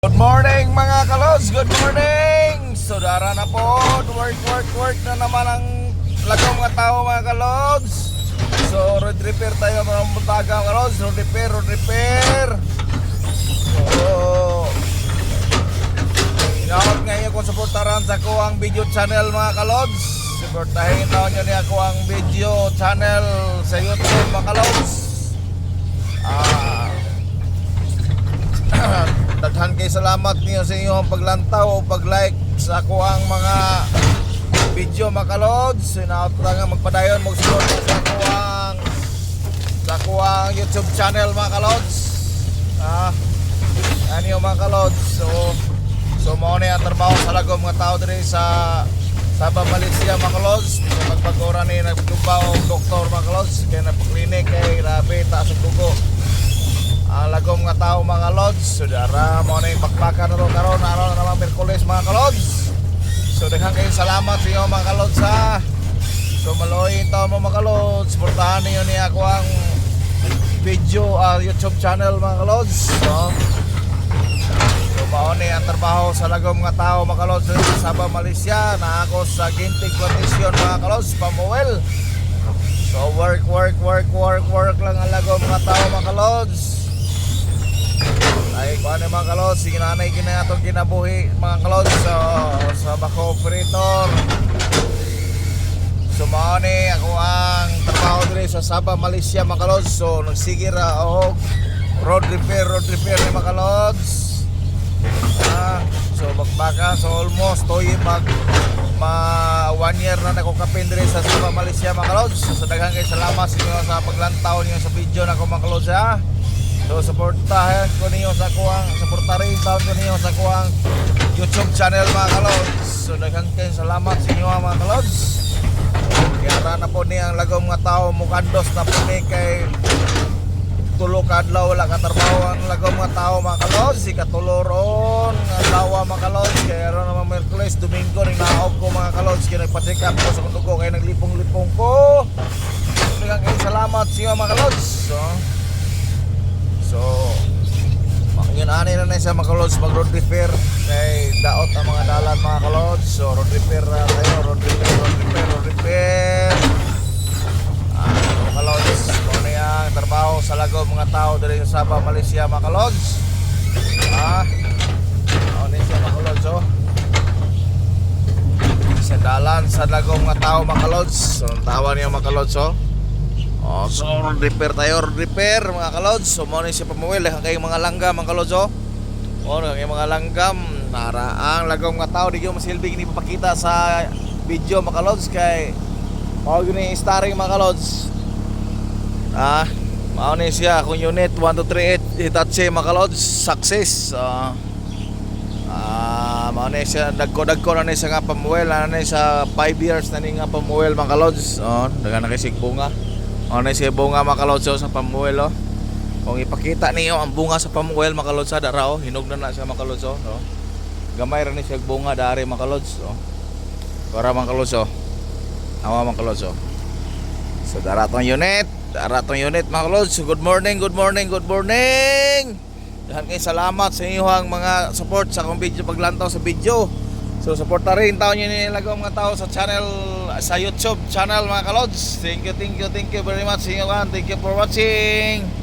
Good morning mga kalos, good morning! So dara na po, work, work, work na naman ang lagaw mga tao mga kalos. So road repair tayo mga buntaga mga kalos, road repair, road repair. So, inawag ngayon kung supportaran sa ko ang video channel mga kalods. Supportahin daw nyo niya ko ang video channel sa YouTube mga kalods. Ah, daghan kay salamat niyo sa inyong paglantaw o pag-like sa ako ang mga video makalods sinaot lang nga magpadayon mo support sa ako ang sa ako ang YouTube channel mga ah ano yung mga so so mo na ang trabaho sa lagom mga tao diri sa Sabah Malaysia mga kalods. Magpagkura ni nagtubaw doktor mga kalods. Kaya napaklinik kay grabe taas ang dugo ang lagom nga tao mga lods. So dara mo na yung bakbakan na ro karon araw na naman Merkulis mga kalods. So daghang kayong salamat sa inyo mga kalods ha? So maloy taon mo mga kalods. Portahan niyo ni ako ang video ah, YouTube channel mga kalods. No? so mauni ang trabaho sa lagom nga tao mga kalods sa Sabah Malaysia. Na ako sa Gintig Plantation mga kalods pamuel So work, work, work, work, work lang ang lagom mga tao mga kalods ay kung ano mga kalods, nanay kina itong kinabuhi mga kalods so, sa bako operator. So maoni ako ang trabaho diri sa Sabah, Malaysia mga kalods so nagsigir ako. Road repair, road repair ni mga kalods ah, so bagbaka so almost toy mag ma one year na nako kapin diri sa Sabah, Malaysia mga kalods so daghang kay salamat sa inyo sa paglantaw niyo sa video na ko mga kalods ha So suportahan ko ninyo sa kuwang suportahin taon ko ninyo sa kuwang YouTube channel mga kalods. So daghang kayo salamat sa inyo mga kalods. Kaya na po ni ang lagom tao mukandos na po ni kay tulo ka adlaw wala ka trabaho ang lagom nga tao mga kalods. Si katuloron nga lawa mga kalods. Kaya ra naman Merkulis, Domingo ning naog ko mga kalods. Kaya nagpa-check up ko sa kundo kaya naglipong-lipong yun ani na na sa mga kalods mag road repair kay daot ang mga dalan mga kalods. So, road repair na tayo, road repair, road repair, road repair. Ah, mga kalods, kung ano yung trabaho sa lagaw mga tao dali sa Sabah, Malaysia mga kalods. Ah, ano siya mga kalods oh. Sa dalan sa lagaw mga tao mga kalods. So, tawa niya mga kalods oh. Oh, so repair tayo, repair mga kalods. So mo ni si pamuwil ang kayong mga langgam mga kalods oh. Ang mga langgam para ang lagaw nga tao di gyud masilbi ni papakita sa video mga kalods kay mao ni starring mga kalods. Ah, mao ni siya kung unit 1238 Hitachi mga kalods success. Ah, ah mao ni siya dagko-dagko na ni siya nga pamuwil na ni sa 5 years na ni nga pamuwil mga kalods. Oh, dagan na kay sigbunga. Ano na bunga makalotso sa pamuel oh. Kung ipakita niyo ang bunga sa pamuel makalotso dara oh, hinog na na siya makalotso no. Gamay ra ni siya bunga dari makalotso. Para makalotso. Awa makalotso. So dara tong unit, dara tong unit makalotso. Good morning, good morning, good morning. Dahan kay salamat sa inyong mga support sa akong video paglantaw sa video. So suporta rin taon nyo nilagaw mga tao sa channel sa YouTube channel mga kalods. Thank you, thank you, thank you very much sa inyo. Thank you for watching.